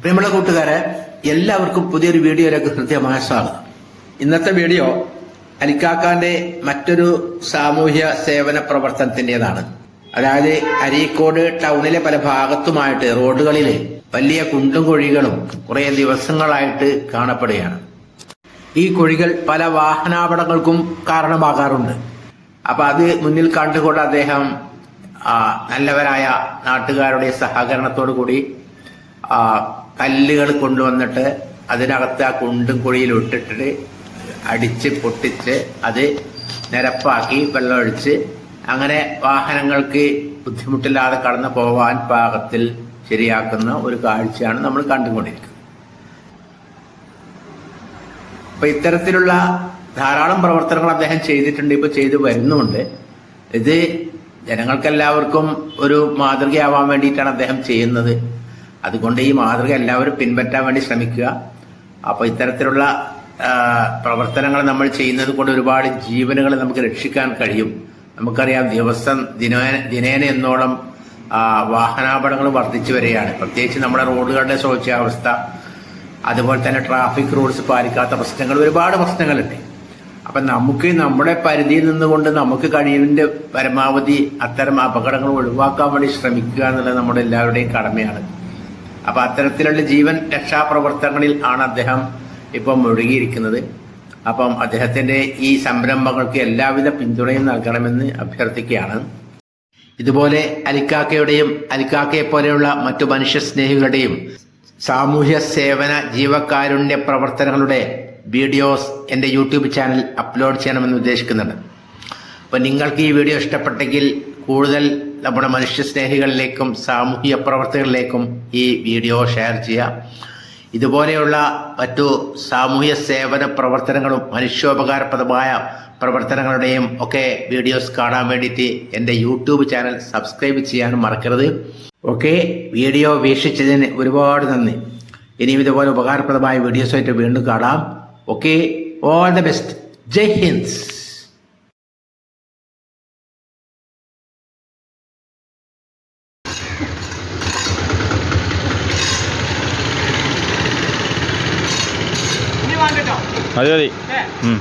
പ്രിയമുള്ള കൂട്ടുകാരെ എല്ലാവർക്കും പുതിയൊരു വീഡിയോയിലേക്ക് ഹൃദ്യമായ സ്വാഗതം. ഇന്നത്തെ വീഡിയോ അലിക്കാക്കാന്റെ മറ്റൊരു സാമൂഹ്യ സേവന പ്രവർത്തനത്തിന്റേതാണ് അതായത് അരീക്കോട് ടൗണിലെ പല ഭാഗത്തുമായിട്ട് റോഡുകളിൽ വലിയ കുണ്ടും കുഴികളും കുറെ ദിവസങ്ങളായിട്ട് കാണപ്പെടുകയാണ്. ഈ കുഴികൾ പല വാഹനാപടങ്ങൾക്കും കാരണമാകാറുണ്ട്. അപ്പൊ അത് മുന്നിൽ കണ്ടുകൊണ്ട് അദ്ദേഹം നല്ലവരായ നാട്ടുകാരുടെ സഹകരണത്തോടു കൂടി കല്ലുകൾ കൊണ്ടുവന്നിട്ട് അതിനകത്ത് ആ കുണ്ടും കുഴിയിൽ ഇട്ടിട്ട് അടിച്ച് പൊട്ടിച്ച് അത് നിരപ്പാക്കി വെള്ളമൊഴിച്ച് അങ്ങനെ വാഹനങ്ങൾക്ക് ബുദ്ധിമുട്ടില്ലാതെ കടന്നു പോവാൻ പാകത്തിൽ ശരിയാക്കുന്ന ഒരു കാഴ്ചയാണ് നമ്മൾ കണ്ടുകൊണ്ടിരിക്കുന്നത്. അപ്പൊ ഇത്തരത്തിലുള്ള ധാരാളം പ്രവർത്തനങ്ങൾ അദ്ദേഹം ചെയ്തിട്ടുണ്ട് ഇപ്പൊ ചെയ്തു വരുന്നുണ്ട് ഇത് ജനങ്ങൾക്കെല്ലാവർക്കും ഒരു മാതൃകയാവാൻ വേണ്ടിയിട്ടാണ് അദ്ദേഹം ചെയ്യുന്നത്. അതുകൊണ്ട് ഈ മാതൃക എല്ലാവരും പിൻപറ്റാൻ വേണ്ടി ശ്രമിക്കുക. അപ്പൊ ഇത്തരത്തിലുള്ള പ്രവർത്തനങ്ങൾ നമ്മൾ ചെയ്യുന്നത് കൊണ്ട് ഒരുപാട് ജീവനുകൾ നമുക്ക് രക്ഷിക്കാൻ കഴിയും. നമുക്കറിയാം ദിവസം ദിനേന ദിനേന എന്നോളം വാഹനാപടങ്ങൾ വർദ്ധിച്ചു വരികയാണ്. പ്രത്യേകിച്ച് നമ്മുടെ റോഡുകളുടെ ശോച്യാവസ്ഥ അതുപോലെ തന്നെ ട്രാഫിക് റൂൾസ് പാലിക്കാത്ത പ്രശ്നങ്ങൾ ഒരുപാട് പ്രശ്നങ്ങളുണ്ട്. അപ്പൊ നമുക്ക് നമ്മുടെ പരിധിയിൽ നിന്നുകൊണ്ട് നമുക്ക് കഴിയുന്നതിന്റെ പരമാവധി അത്തരം അപകടങ്ങൾ ഒഴിവാക്കാൻ വേണ്ടി ശ്രമിക്കുക എന്നുള്ളത് നമ്മുടെ എല്ലാവരുടെയും കടമയാണ്. അപ്പൊ അത്തരത്തിലുള്ള ജീവൻ രക്ഷാപ്രവർത്തനങ്ങളിൽ ആണ് അദ്ദേഹം ഇപ്പം മുഴുകിയിരിക്കുന്നത്. അപ്പം അദ്ദേഹത്തിന്റെ ഈ സംരംഭങ്ങൾക്ക് എല്ലാവിധ പിന്തുണയും നൽകണമെന്ന് അഭ്യർത്ഥിക്കുകയാണ്. ഇതുപോലെ അലിക്കാക്കയുടെയും അലിക്കാക്കയെ പോലെയുള്ള മറ്റു മനുഷ്യ സ്നേഹികളുടെയും സാമൂഹ്യ സേവന ജീവകാരുണ്യ പ്രവർത്തനങ്ങളുടെ വീഡിയോസ് എന്റെ യൂട്യൂബ് ചാനൽ അപ്ലോഡ് ചെയ്യണമെന്ന് ഉദ്ദേശിക്കുന്നുണ്ട്. അപ്പോൾ നിങ്ങൾക്ക് ഈ വീഡിയോ ഇഷ്ടപ്പെട്ടെങ്കിൽ കൂടുതൽ നമ്മുടെ മനുഷ്യ സ്നേഹികളിലേക്കും സാമൂഹിക പ്രവർത്തകരിലേക്കും ഈ വീഡിയോ ഷെയർ ചെയ്യുക. ഇതുപോലെയുള്ള മറ്റു സാമൂഹ്യ സേവന പ്രവർത്തനങ്ങളും മനുഷ്യോപകാരപ്രദമായ പ്രവർത്തനങ്ങളുടെയും ഒക്കെ വീഡിയോസ് കാണാൻ വേണ്ടിയിട്ട് എന്റെ യൂട്യൂബ് ചാനൽ സബ്സ്ക്രൈബ് ചെയ്യാനും മറക്കരുത്. ഓക്കെ വീഡിയോ വീക്ഷിച്ചതിന് ഒരുപാട് നന്ദി. ഇനിയും ഇതുപോലെ ഉപകാരപ്രദമായ വീഡിയോസായിട്ട് വീണ്ടും കാണാം. Okay all the best. Jai Hind. ありがとうん。